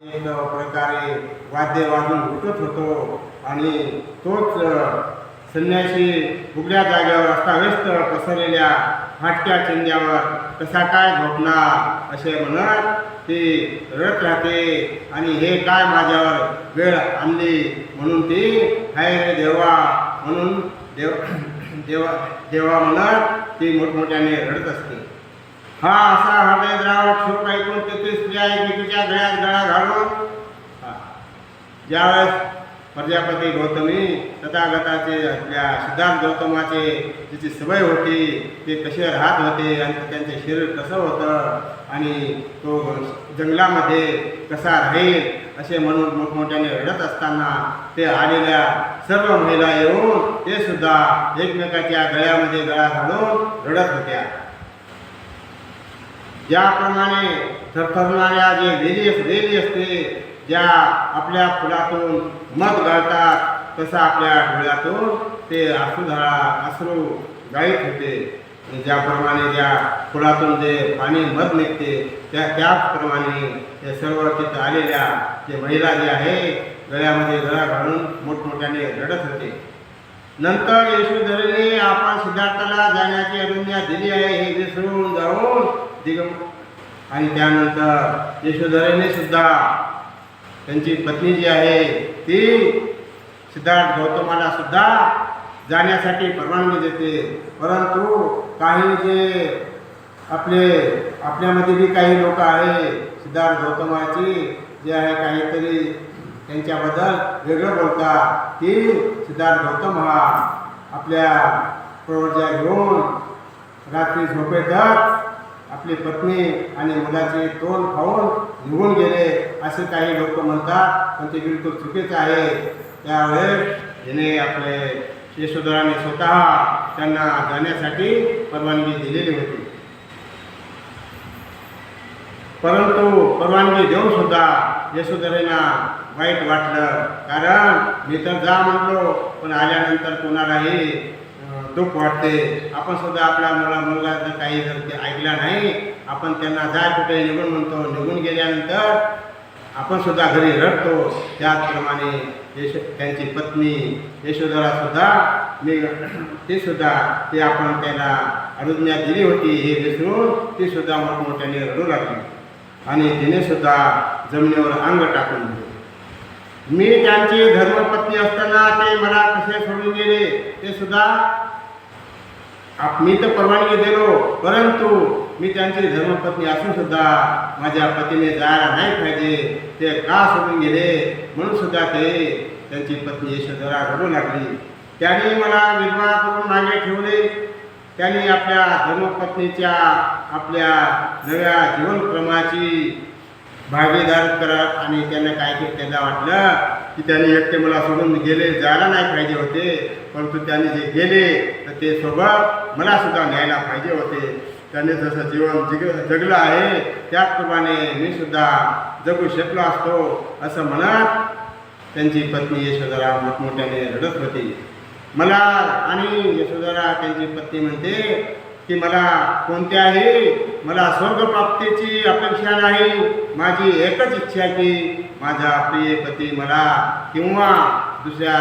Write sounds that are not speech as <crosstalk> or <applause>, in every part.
प्रकारे वाद्य वाजून उठत होतो आणि तोच संन्याशी उघड्या जागेवर अस्ताव्यस्त पसरलेल्या फाटक्या चिंध्यावर कसा काय झोपणार असे म्हणत ती रडत राहते आणि हे काय माझ्यावर वेळ आणली म्हणून ती हाय रे देवा म्हणून देव <clears throat> देवा देवा म्हणत ती मोठमोठ्याने रडत असते. हा असा हृदयद्रावक शोक ऐकून तेथे स्त्रिया एकमेकीच्या गळ्यात गळा घालून ज्यावेळेस प्रजापती गौतमी तथागताचे आपल्या सिद्धार्थ गौतमाचे त्याची सवय होती ते कसे राहत होते आणि त्यांचे शरीर कसं होतं आणि तो जंगलामध्ये कसा राहील असे म्हणून मोठमोठ्याने रडत असताना ते आलेल्या सर्व महिला येऊन ते सुद्धा एकमेकाच्या गळ्यामध्ये गळा घालून रडत होत्या. ज्याप्रमाणे थरथरणाऱ्या जे वेली वेली असते ज्या आपल्या फुलातून मध गाळतात तसं आपल्या डोळ्यातून ते आसूधारा अश्रू गाईत होते. ज्याप्रमाणे ज्या फुलातून जे पाणी मध निघते त्या त्याचप्रमाणे ते सर्व तिथं आलेल्या जे महिला जे आहे गळ्यामध्ये गळा घालून मोठमोठ्याने रडत होते. नंतर यशोधरीने आपण सिद्धार्थाला जाण्याची अनुज्ञा दिली आहे. हे विसरून जाऊन दिगम आणि त्यानंतर यशोधरेने सुद्धा त्यांची पत्नी जी आहे ती सिद्धार्थ गौतमाला सुद्धा जाण्यासाठी परवानगी देते. परंतु काही जे आपले आपल्यामध्ये बी काही लोक आहे सिद्धार्थ गौतमाची जे आहे काहीतरी त्यांच्याबद्दल वेगळं बोलतात की सिद्धार्थ गौतम हा आपल्या प्रवर्जा घेऊन रात्री झोपेतच आपली पत्नी आणि मुलाचे तोंड खाऊन निघून गेले असे काही लोक म्हणतात पण ते बिलकुल चुकीचं आहे. त्यावेळेस हिने आपले यशोधराने स्वतः त्यांना जाण्यासाठी परवानगी दिलेली होती. परंतु परवानगी देऊन सुद्धा यशोधरेना वाईट वाटलं. कारण मी तर जा म्हणलो पण आल्यानंतर कोणालाही दुःख वाटते. आपण सुद्धा आपल्या मुला मुलगा काही जर ते ऐकलं नाही आपण त्यांना जाय कुठे निघून म्हणतो निघून गेल्यानंतर आपण सुद्धा घरी रडतो. त्याचप्रमाणे यश त्यांची पत्नी यशोधरा सुद्धा मी ते सुद्धा ती आपण त्याला अनुज्ञा दिली होती हे विसरून ती सुद्धा मोठमोठ्याने रडू लागली. आणि तिने सुद्धा जमिनीवर अंग टाकून दिले. मी त्यांची धर्मपत्नी असताना ते मला कसे सोडून गेले ते सुद्धा आप- मी तर परवानगी दिलो परंतु मी त्यांची धर्मपत्नी असून सुद्धा माझ्या पतीने जायला नाही पाहिजे. ते का सोडून गेले? म्हणून सुद्धा ते त्यांची पत्नी यशोधरा रडू लागली. त्याने मला विधवा करून मागे ठेवले. त्यांनी आपल्या धर्मपत्नीच्या आपल्या नव्या जीवनक्रमाची भागीदार करत आणि त्यांना काय केलं त्यांना वाटलं की त्यांनी एकटे मला सोडून गेले जायला नाही पाहिजे होते परंतु त्याने जे गेले तर ते सोबत मला सुद्धा न्यायला पाहिजे होते. त्याने जसं जीवन जिग जगलं आहे त्याचप्रमाणे मी सुद्धा जगू शकलो असतो असं म्हणत त्यांची पत्नी यशोधरा मोठमोठ्याने रडत होती. मला आणि यशोधरा त्यांची पत्नी म्हणते की मला कोणत्याही मला स्वर्गप्राप्तीची अपेक्षा नाही. माझी एकच इच्छा की माझा प्रिय पती मला किंवा दुसऱ्या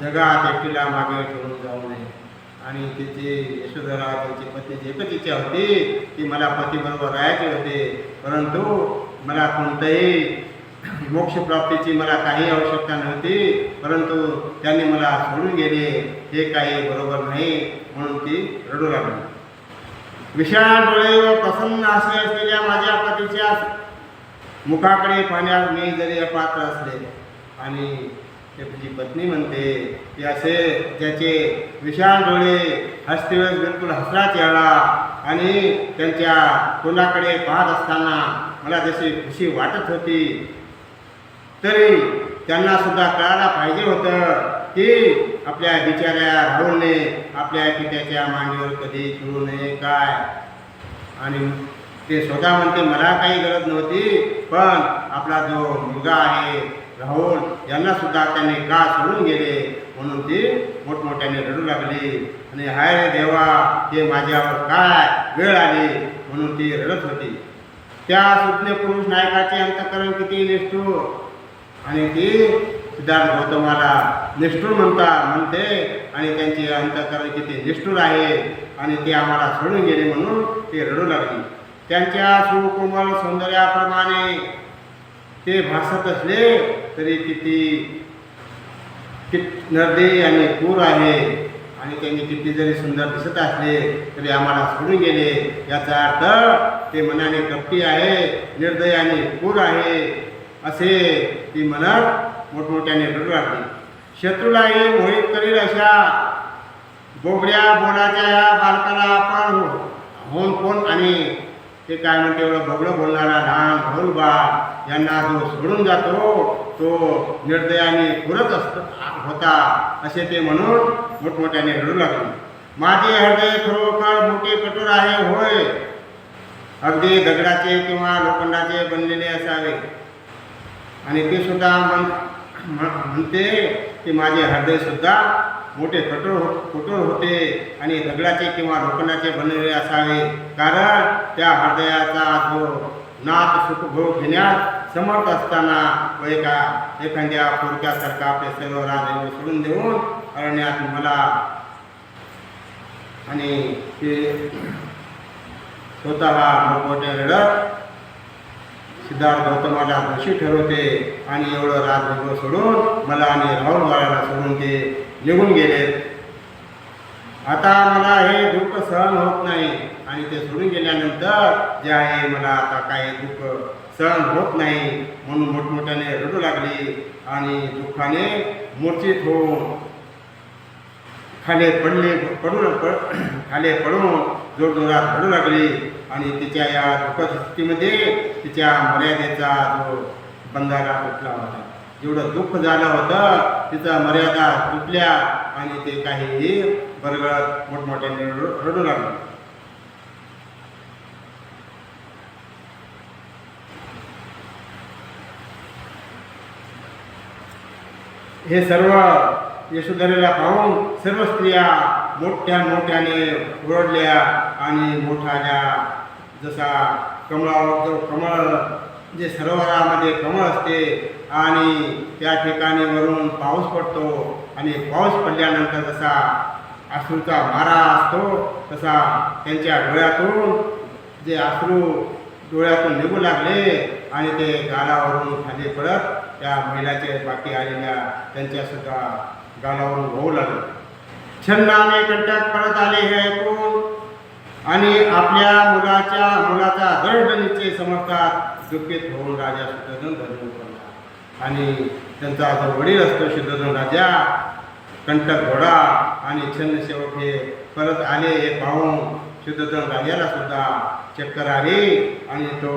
जगात एकटीला मागे ठेवून जाऊ नये. आणि तिची यशोधरा त्यांची पतीची एकच इच्छा होती की मला पतीबरोबर राहायचे होते. परंतु मला कोणतंही मोक्षप्राप्तीची मला काही आवश्यकता नव्हती. परंतु त्यांनी मला सोडून गेले. हे काही बरोबर नाही म्हणून ती रडू लागली. विशाल डोळे व प्रसन्न असे असलेल्या माझ्या पतीच्या मुखाकडे पाहण्यास मी जरी अपात्र असले आणि त्याची पत्नी म्हणते की असे त्याचे विशाल डोळे हसतेवेळेस बिलकुल हसरा चेहरा आणि त्यांच्या तोंडाकडे पाहत असताना मला जशी खुशी वाटत होती तरी त्यांना सुद्धा कळायला पाहिजे होतं की आपल्या बिचाऱ्या राहुलने आपल्या पित्याच्या मांडीवर कधी खेळू नये काय? आणि ते स्वतः म्हणते मला काही गरज नव्हती पण आपला जो मुलगा आहे राहुल यांना सुद्धा त्यांनी का सोडून गेले? म्हणून ती मोठमोठ्याने रडू लागली. आणि हाय रे देवा ते माझ्यावर काय वेळ आली? म्हणून ती रडत होती. त्या सुज्ञ पुरुष नायकाचे अंतकरण किती निष्ठू आणि ती सिद्धार्थ गौतमाला निष्ठूर म्हणता म्हणते. आणि त्यांचे अंतकरण किती निष्ठूर आहे आणि ते आम्हाला सोडून गेले म्हणून ते रडू लागली. त्यांच्या सुकोमल सौंदर्याप्रमाणे ते भासत असले तरी किती कित नर्दे आणि पूर आहे. आणि त्यांनी किती जरी सुंदर दिसत असले तरी आम्हाला सोडून गेले. याचा अर्थ ते मनाने कपटी आहे निर्दय आणि पूर आहे. असे ती म्हणत मोठमोठ्याने रडू शत्रूलाही मोहित करील अशा बोबड्या बोलाच्या या बालकाला आपण होऊन कोण आणि? ते काय म्हणते एवढं बगडं बोलणारा लहान भाऊ बा यांना जो सोडून जातो तो निर्दयाने पुरत असतो होता असे ते म्हणून मोठमोठ्याने रडू लागले. माझे हृदय खरोखर मोठे कठोर आहे होय. अगदी दगडाचे किंवा लोखंडाचे बनलेले असावे. आणि ते सुद्धा मन म्हणते की माझे हृदयसुद्धा मोठे कठोर हो कठोर होते आणि दगडाचे किंवा लोखंडाचे बनलेले असावे. कारण त्या हृदयाचा जो नाथ सुखभोग घेण्यास समर्थ असताना व एका एखाद्या पुरक्यासारखा आपले सर्व राज सोडून देऊन अरण्यात मला आणि ते स्वतः मोठमोठे रडत सिद्धार्थ गौतमाला दोषी ठरवते आणि एवढं राजभोग सोडून मला आणि राहुल बाळाला सोडून ते निघून गेले. आता मला हे दुःख सहन होत नाही. आणि ते सोडून गेल्यानंतर जे आहे मला आता काही दुःख सहन होत नाही. म्हणून मोठमोठ्याने रडू लागली आणि दुःखाने मूर्छित होऊन खाली पडले पडून पड खाली पडून जोरजोरात रडू लागली. आणि तिच्या या दुःखदृष्टीमध्ये तिच्या मर्यादेचा जो बंधारा तुटला होता. जेवढं दुःख झालं होतं तिचा मर्यादा तुटल्या आणि ते काही बरगळत मोठमोठ्याने रडू लागलं. हे सर्व यशोधरेला पाहून सर्व स्त्रिया मोठ्या मोठ्याने ओरडल्या आणि मोठ्या जसा कमळावर जो कमळ जे सरोवरामध्ये कमळ असते आणि त्या ठिकाणी वरून पाऊस पडतो आणि पाऊस पडल्यानंतर जसा अश्रूचा मारा असतो तसा त्यांच्या डोळ्यातून जे अश्रू डोळ्यातून निघू लागले आणि ते गालावरून खाली पडत त्या महिलाचे बाकी आलेल्या त्यांच्यासुद्धा गालावरून होऊ लागले. छंदाने कंटात परत आले हे ऐकून आणि आपल्या मुलाच्या मुलाचा दर्द निश्चय समजतात दुःखित होऊन राजा शुद्धोधन धन्य पडला. आणि त्यांचा जो वडील असतो शुद्धोधन राजा कंटक घोडा आणि छंद सेवक हे परत आले हे पाहून शुद्धोधन राजाला सुद्धा चक्कर आली आणि तो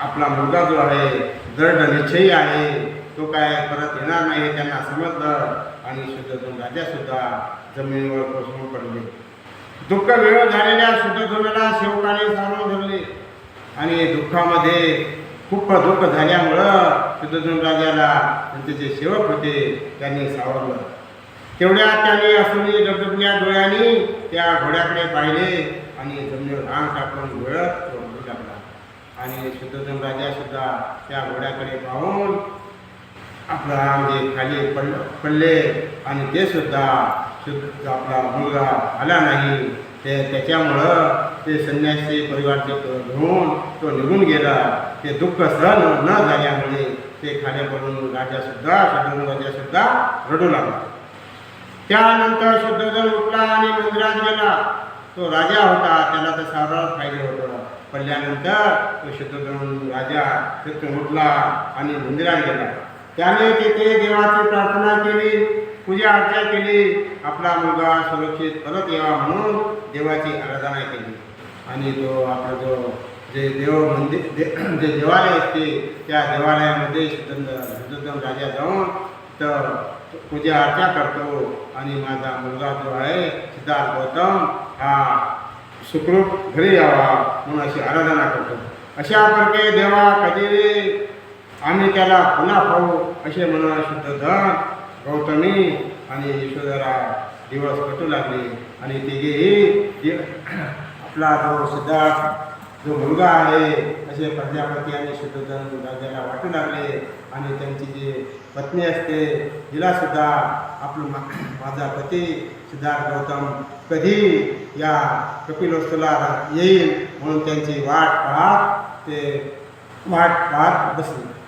आपला मुलगा जो आहे दृढ निश्चयी आहे तो काय परत येणार नाही त्यांना समजलं आणि शुद्धोधन राजा सुद्धा जमिनीवर कोसळून पडले. दुःख वेळ झालेल्या शुद्धोधनाला सेवकाने सावरून धरले. आणि दुःखामध्ये खूप दुःख झाल्यामुळं शुद्धोधन राजाला त्यांचे जे सेवक होते त्यांनी सावरलं. तेवढ्यात त्यांनी असुनी डबडबल्या डोळ्यांनी त्या घोड्याकडे पाहिले आणि जमिनीवर रांग टाकून वेळत रडू लागला आणि शुद्धोधन राजा सुद्धा त्या घोड्याकडे पाहून आपला म्हणजे खाली पड पडले. आणि ते सुद्धा आपला मुलगा आला नाही ते त्याच्यामुळं ते संन्यासी परिवारचे घेऊन तो निघून गेला. ते दुःख सहन न झाल्यामुळे ते खाण्याकडून राजासुद्धा शुद्धोधन राजासुद्धा रडू लागला. त्यानंतर शुद्धोधन उठला आणि मंदिरात गेला. तो राजा होता त्याला तर सावरावच पाहिजे होतं. पडल्यानंतर तो शुद्धोधन राजा तिथून उठला आणि मंदिरात गेला. त्याने तिथे देवाची प्रार्थना केली. पूजा अर्चा केली. आपला मुलगा सुरक्षित परत यावा म्हणून देवाची आराधना केली. आणि तो आपला जो जे देव मंदिर दे जे देवालय असते त्या देवालयामध्ये शुद्धोधन शुद्धोधन राजा जाऊन तर पूजा अर्चा करतो. आणि माझा मुलगा जो आहे सिद्धार्थ गौतम हा सुखरूप घरी यावा म्हणून अशी आराधना करतो. अशा प्रकारे देवा कधी आम्ही त्याला पुन्हा पाहू असे म्हणून शुद्ध धन गौतमी आणि यशोधरा दिवस कटू लागले. आणि तिघेही <clears throat> आपला जो सिद्धार्थ जो मुलगा आहे असे प्रजापती आणि शुद्धोधन राजाला वाटू लागले. आणि त्यांची जी पत्नी असते तिलासुद्धा आपलं मा <clears throat> माझा पती सिद्धार्थ गौतम कधी या कपिलोस्तुला येईल म्हणून त्यांची वाट पाहत ते वाट पाहत बसली.